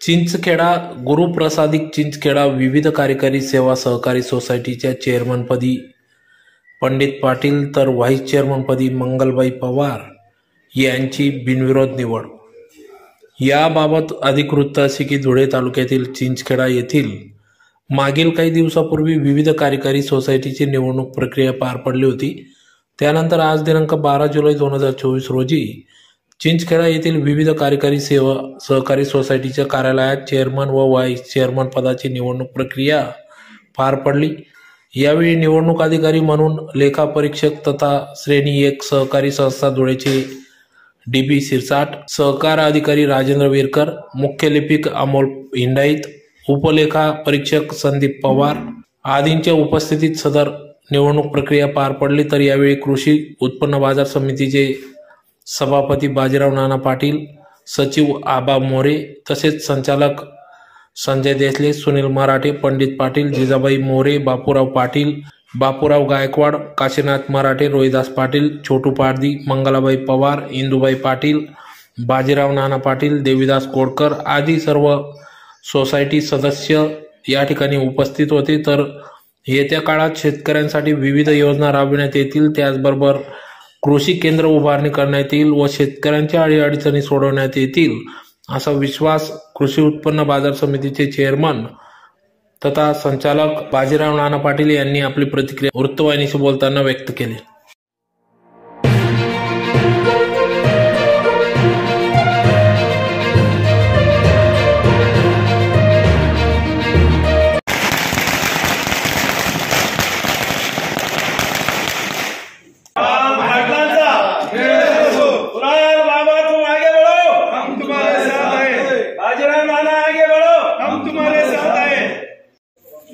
चिंचखेडा गुरुप्रसादिक चिंचखेडा विविध कार्यकारी सेवा सहकारी सोसायटीच्या चेअरमनपदी पंडित पाटील तर व्हाईस चेअरमनपदी मंगलबाई पवार यांची बिनविरोध निवड. याबाबत अधिक वृत्त असे की धुळे तालुक्यातील चिंचखेडा येथील मागील काही दिवसापूर्वी विविध कार्यकारी सोसायटीची निवडणूक प्रक्रिया पार पडली होती. त्यानंतर आज दिनांक बारा जुलै दोन हजार चोवीस रोजी चिंचखेडा येथील विविध कार्यकारी सेवा सहकारी सोसायटीच्या कार्यालयात चेअरमन व व्हाईस चेअरमन पदाची निवडणूक प्रक्रिया पार पडली. यावेळी निवडणूक अधिकारी म्हणून लेखापरीक्षक तथा श्रेणी एक सहकारी संस्था धुळेचे डी बी सिरसाट सहकार अधिकारी राजेंद्र विरकर मुख्य लिपिक अमोल हिंडाईत उपलेखा परीक्षक संदीप पवार आदींच्या उपस्थितीत सदर निवडणूक प्रक्रिया पार पडली. तर यावेळी कृषी उत्पन्न बाजार समितीचे सभापती बाजीराव नाना पाटील सचिव आबा मोरे तसेच संचालक संजय देसले सुनील मराठे पंडित पाटील जिजाबाई मोरे बापूराव पाटील बापूराव गायकवाड काशीनाथ मराठे रोहिदास पाटील छोटू पारदी मंगलाबाई पवार इंदुबाई पाटील बाजीराव नाना पाटील देवीदास कोडकर आदी सर्व सोसायटी सदस्य या ठिकाणी उपस्थित होते. तर येत्या काळात शेतकऱ्यांसाठी विविध योजना राबविण्यात येतील. त्याचबरोबर कृषी केंद्र उभारणी करण्यात येईल व शेतकऱ्यांच्या अडीअडचणी सोडवण्यात येतील असा विश्वास कृषी उत्पन्न बाजार समितीचे चेअरमन तथा संचालक बाजीराव नाना पाटील यांनी आपली प्रतिक्रिया वृत्तवाहिनीशी बोलताना व्यक्त केली.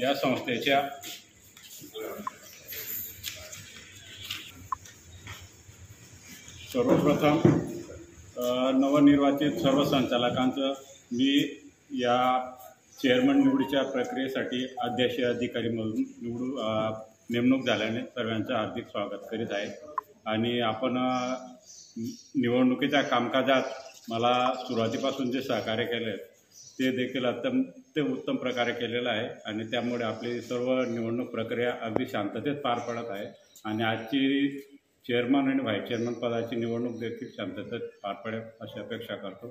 या संस्थेच्या सर्वप्रथम नवनिर्वाचित सर्व संचालकांचं मी या चेअरमन निवडीच्या प्रक्रियेसाठी अध्यक्ष अधिकारी म्हणून निवडू नेमणूक झाल्याने सर्वांचं हार्दिक स्वागत करीत आहे. आणि आपण निवडणुकीच्या कामकाजात मला सुरुवातीपासून जे सहकार्य केले ते देखील अत्यंत उत्तम प्रकारे केलेलं आहे आणि त्यामुळे आपली सर्व निवडणूक प्रक्रिया अगदी शांततेत पार पडत आहे. आणि आजची चेअरमन आणि व्हाईस चेअरमन पदाची निवडणूक देखील शांततेत पार पडेल अशी अपेक्षा करतो.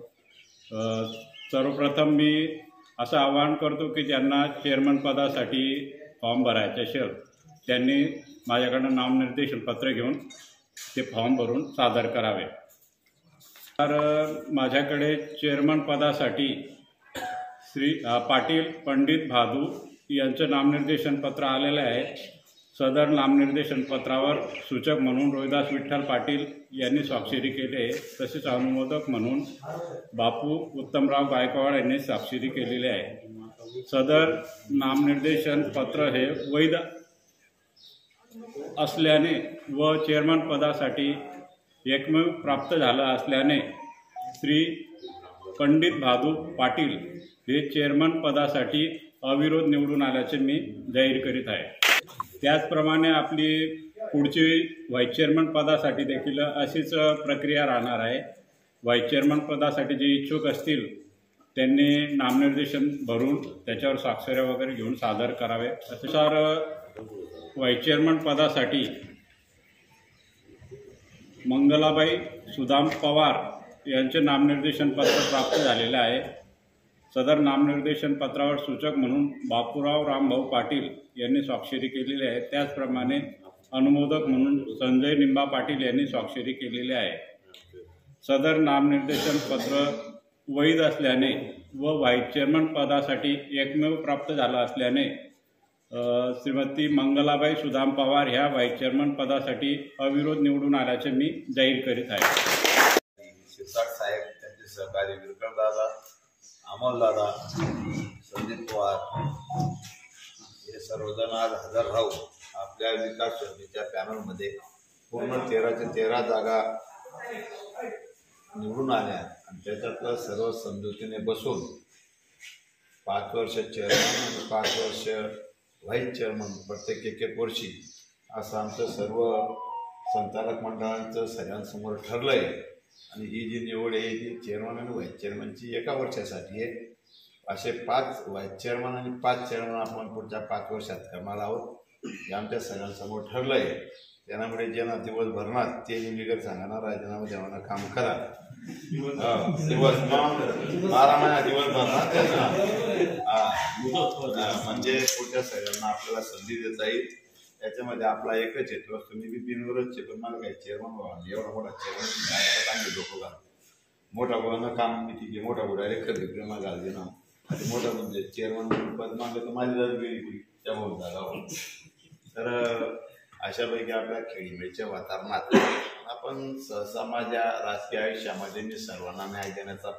सर्वप्रथम मी असं आवाहन करतो की ज्यांना चेअरमन पदासाठी फॉर्म भरायचे असेल त्यांनी माझ्याकडनं नामनिर्देशन पत्र घेऊन ते फॉर्म भरून सादर करावे. तर माझ्याकडे चेअरमन पदासाठी श्री पाटील पंडित भादू यांचं नामनिर्देशन पत्र आलेलं आहे. सदर नामनिर्देशन पत्रावर सूचक म्हणून रोहिदास विठ्ठल पाटील यांनी स्वाक्षरी केली आहे. तसेच अनुमोदक म्हणून बापू उत्तमराव गायकवाड यांनी स्वाक्षरी केलेली आहे. सदर नामनिर्देशन पत्र हे वैध असल्याने व चेअरमन पदासाठी एकमेव प्राप्त झालं असल्याने श्री पंडित भादू पाटील हे चेअरमन पदासाठी अविरोध निवडून आल्याचे मी जाहीर करीत आहे. त्याचप्रमाणे आपली पुढची व्हाईस चेअरमन पदासाठी देखील अशीच प्रक्रिया राहणार आहे. व्हाईस चेअरमन पदासाठी जे इच्छुक असतील त्यांनी नामनिर्देशन भरून त्याच्यावर स्वाक्षऱ्या वगैरे घेऊन सादर करावे. तसंच व्हाईस चेअरमन पदासाठी मंगलाबाई सुदाम पवार यांचे नामनिर्देशन पत्र प्राप्त झालेले आहे. सदर नामनिर्देशन पत्रावर सूचक म्हणून बापूराव रामभाऊ पाटील यांनी स्वाक्षरी केलेली आहे. त्याचप्रमाणे अनुमोदक म्हणून संजय निंबा पाटील यांनी स्वाक्षरी केलेली आहे. सदर नामनिर्देशन पत्र वैध असल्याने व व्हाईस चेअरमन पदासाठी एकमेव प्राप्त झाला असल्याने श्रीमती मंगलाबाई सुदाम पवार ह्या व्हाईस चेअरमन पदासाठी अविरोध निवडून आल्याचे मी जाहीर करीत आहे. त्यांचे सहकारी विरकर दादा अमोल दादा संदीप पवार. हे सर्वजण आज हजर राहून आपल्या विकास योजनेच्या पॅनलमध्ये. पूर्ण तेराच्या तेरा जागा निवडून आल्या आणि त्याच्यातलं सर्व समजुतीने बसून पाच वर्ष चेअरमन आणि पाच वर्ष व्हाईस चेअरमन प्रत्येक एक एक वर्षी असं आमचं सर्व संचालक मंडळांचं सगळ्यांसमोर ठरलं आहे आणि ही जी निवड आहे ती चेअरमन आणि व्हाईस चेअरमनची एका वर्षासाठी आहे. असे पाच व्हाईस चेअरमन आणि पाच चेअरमन आपण पुढच्या पाच वर्षात करणार आहोत. हे आमच्या सगळ्यांसमोर ठरलं आहे त्यामुळे ज्यांना दिवस भरणार ते निगत सांगणार राजीनामा देवाना काम करा. दिवस बारा महिना दिवस भरणार त्यांना म्हणजे पुढच्या सगळ्यांना आपल्याला संधी देता येईल. त्याच्यामध्ये आपला एकच येतो असतो मी बी बिनवरच आहे मला काही चेअरमन व्हावं एवढा मोठा चेअरमन चांगले लोक घाल मोठा गुरांना काम मी तिथे मोठा गुरा रे खरं प्रेमा घालते ना आणि मोठा म्हणजे चेअरमन पद मागलं तर माझी जात गेली त्या भाऊ जागा तर अशापैकी आपल्या खेळीमेळच्या वातावरणात आपण सहसा माझ्या राजकीय आयुष्यामध्ये मी सर्वांना न्याय देण्याचा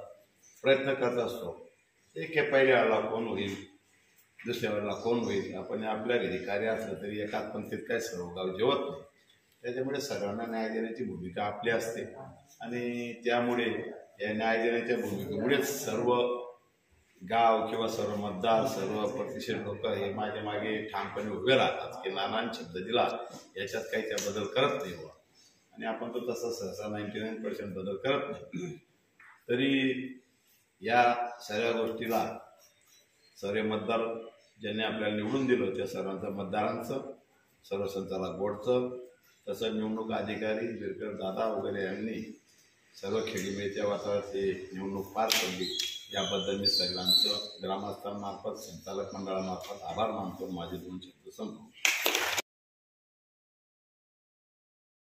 प्रयत्न करत असतो. एक हे पहिल्या कोण होईल? दुसऱ्या वेळेला कोण होईल? आपण आपल्या घरी कार्य असलं तरी एकाच पंक्तीत काय सर्व गाव जेवत नाही. त्याच्यामुळे सर्वांना न्याय देण्याची भूमिका आपली असते. आणि त्यामुळे या न्याय देण्याच्या भूमिकेमुळेच सर्व गाव किंवा सर्व मतदार सर्व प्रतिष्ठित लोक हे माझ्या मागे ठामपणे उभे राहतात की नानान शब्द दिला याच्यात काही त्या बदल करत नाही बुवा. आणि आपण तो तसा सहसा नाईन्टी नाईन पर्सेंट बदल करत नाही. तरी या सगळ्या गोष्टीला सर्व मतदार ज्यांनी आपल्याला निवडून दिलं त्या सर्वांचं मतदारांचं सर्व संचालक बोर्डचं तसं निवडणूक अधिकारी बिरकर दादा वगैरे यांनी सर्व खेळीमेळच्या वातावरणात ते निवडणूक पार पडली. याबद्दल मी सगळ्यांचं ग्रामस्थांमार्फत संचालक मंडळामार्फत आभार मानतो. माझे दोन शब्द संपवतो.